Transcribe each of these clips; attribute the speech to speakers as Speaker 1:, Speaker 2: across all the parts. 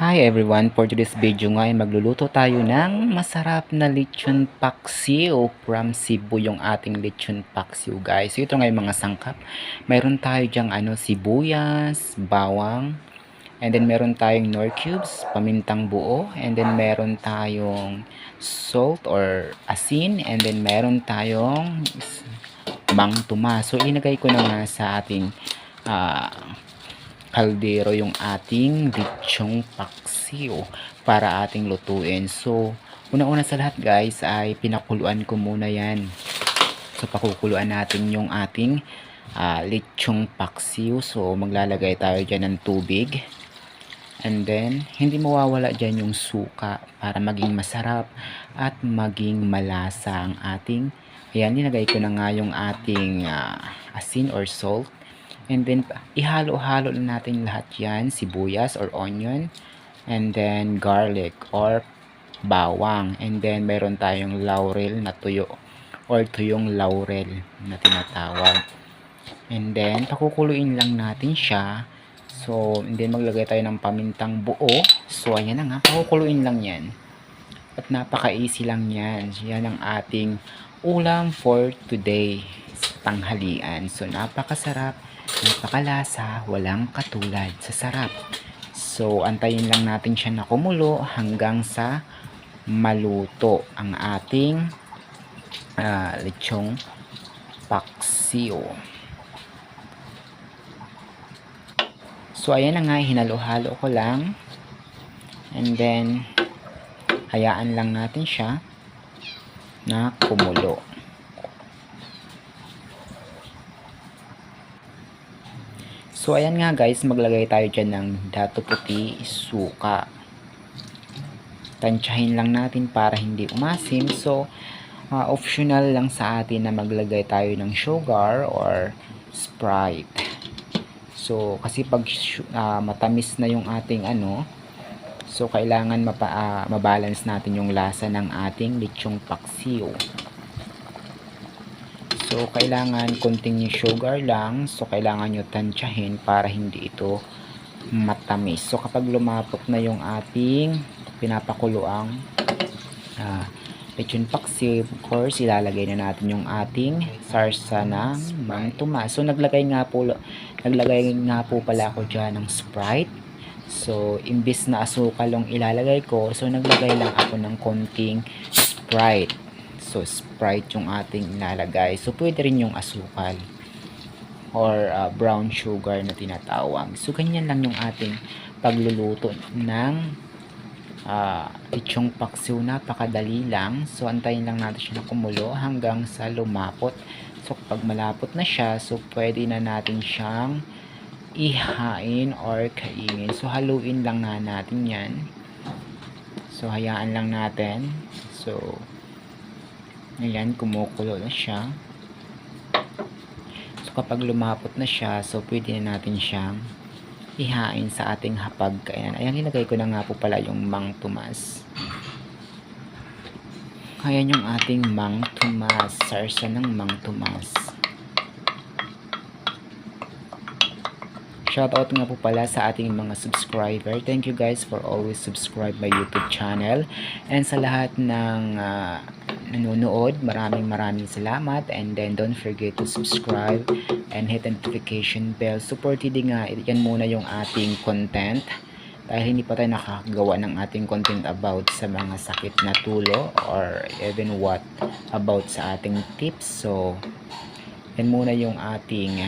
Speaker 1: Hi everyone, for today's video nga ay magluluto tayo ng masarap na lechon paksiw from Cebu yung ating lechon paksiw guys. So ito nga yung mga sangkap. Mayroon tayo dyang ano, sibuyas, bawang, and then meron tayong nor cubes, pamintang buo, and then meron tayong salt or asin, and then meron tayong mang tuma. So inagay ko na nga sa ating ah, kaldero yung ating lechong paksiw para ating lutuin. So, una-una sa lahat guys ay pinakuluan ko muna yan. So, pakukuluan natin yung ating ah, lechong paksiw. So, maglalagay tayo dyan ng tubig. And then, hindi mawawala dyan yung suka para maging masarap at maging malasa ang ating Ayan, nilagay ko na nga yung ating ah, asin or salt. And then, ihalo-halo na natin lahat yan, sibuyas or onion. And then, garlic or bawang. And then, meron tayong laurel na tuyo or tuyong laurel na tinatawag. And then, pakukuluin lang natin siya. So, and then maglagay tayo ng pamintang buo. So, ayan na nga, pakukuluin lang yan. At napaka-easy lang yan. Yan ang ating ulam for today tanghalian. So, napakasarap, napakalasa, walang katulad sa sarap. So, antayin lang natin siya na kumulo hanggang sa maluto ang ating ah, lechong paksiw. So, ayan na nga, hinalo-halo ko lang. And then, hayaan lang natin siya na kumulo. So, ayan nga guys, maglagay tayo dyan ng dato puti, suka. Tansyahin lang natin para hindi umasim. So, ah, optional lang sa atin na maglagay tayo ng sugar or Sprite. So, kasi pag ah, matamis na yung ating ano, so kailangan mapa, ah, mabalance natin yung lasa ng ating lechong paksiw. So, kailangan konting sugar lang. So, kailangan nyo tansyahin para hindi ito matamis. So, kapag lumapot na yung ating pinapakuluang ah, lechon paksiw, of course, ilalagay na natin yung ating sarsa ng mang. So, naglagay nga po, naglagay nga po pala ako dyan ng Sprite. So, imbis na asukal yung ilalagay ko, so naglagay lang ako ng konting Sprite. So, Sprite yung ating ilalagay. So, pwede rin yung asukal or uh, brown sugar na tinatawag. So, ganyan lang yung ating pagluluto ng uh, lechong paksiw. Napakadali lang. So, antayin lang natin siya na kumulo hanggang sa lumapot. So, kapag malapot na siya, so pwede na natin siyang ihain or kainin. So, haluin lang na natin yan. So, hayaan lang natin. So, ayan, kumukulo na siya. So, kapag lumapot na siya, so, pwede na natin siyang ihain sa ating hapag kainan. Ayan, linagay ko na nga po pala yung mang tumas. Ayan yung ating mang tumas. Sarsa ng mang tumas. Shoutout nga po pala sa ating mga subscriber. Thank you guys for always subscribe my YouTube channel. And sa lahat ng ah, nanonood, maraming maraming salamat. And then don't forget to subscribe and hit the notification bell. Supported nga, yan muna yung ating content. Dahil hindi pa tayo nakakagawa ng ating content about sa mga sakit na tulo or even what about sa ating tips. So, yan muna yung ating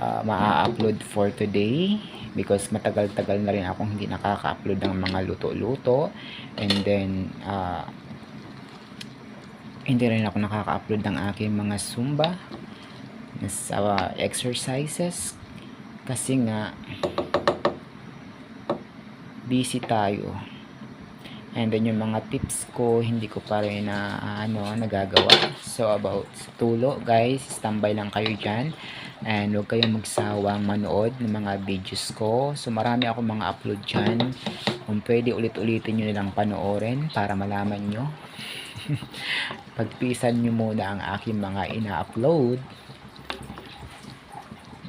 Speaker 1: uh, maa-upload for today because matagal-tagal na rin akong hindi nakaka-upload ng mga luto-luto. And then uh, hindi rin ako nakaka-upload ng aking mga zumba sa uh, exercises. Kasi nga busy tayo. And then yung mga tips ko hindi ko pa rin na ano nagagawa. So about tulo guys standby lang kayo dyan and huwag kayong magsawang manood ng mga videos ko so marami ako mga upload dyan kung pwede ulit-ulitin nyo nilang panoorin para malaman nyo pagpisan nyo muna ang aking mga ina-upload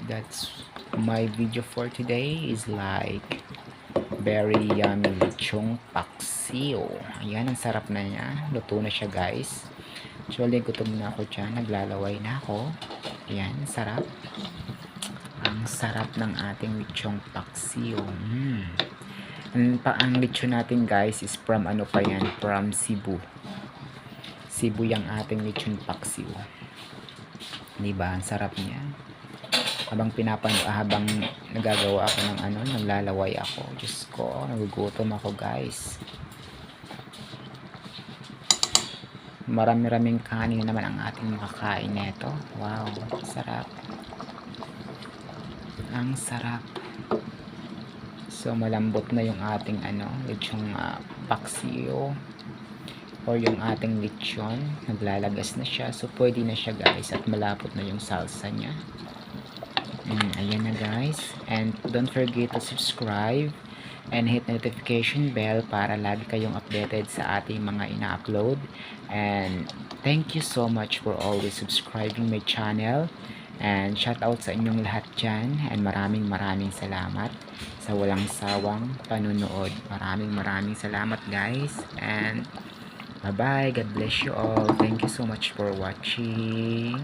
Speaker 1: that's my video for today is like Very yummy lechong paksiw. Ayan, ang sarap na niya. Luto na siya guys. Actually, gutom na ako dyan. Naglalaway na ako. Ayan, sarap. Ang sarap ng ating lechong paksiw. Mm. Ang, pa, ang lechon natin guys is from ano pa yan? From Cebu. Cebu yung ating lechon paksiw. Diba? Ang sarap niya. Habang pinapan ah, habang nagagawa ako ng ano, naglalaway ako. Diyos ko, nagugutom ako guys. Marami-raming kanin naman ang ating makakain nito. Wow, sarap. Ang sarap. So malambot na yung ating ano, lechong uh, paksiyo or yung ating lechon. Naglalagas na siya. So pwede na siya guys at malapot na yung salsa niya. Mm, ayan na guys. And don't forget to subscribe and hit notification bell para lagi kayong updated sa ating mga ina-upload. And thank you so much for always subscribing my channel. And shout out sa inyong lahat dyan. And maraming maraming salamat sa walang sawang panunood. Maraming maraming salamat guys. And bye bye. God bless you all. Thank you so much for watching.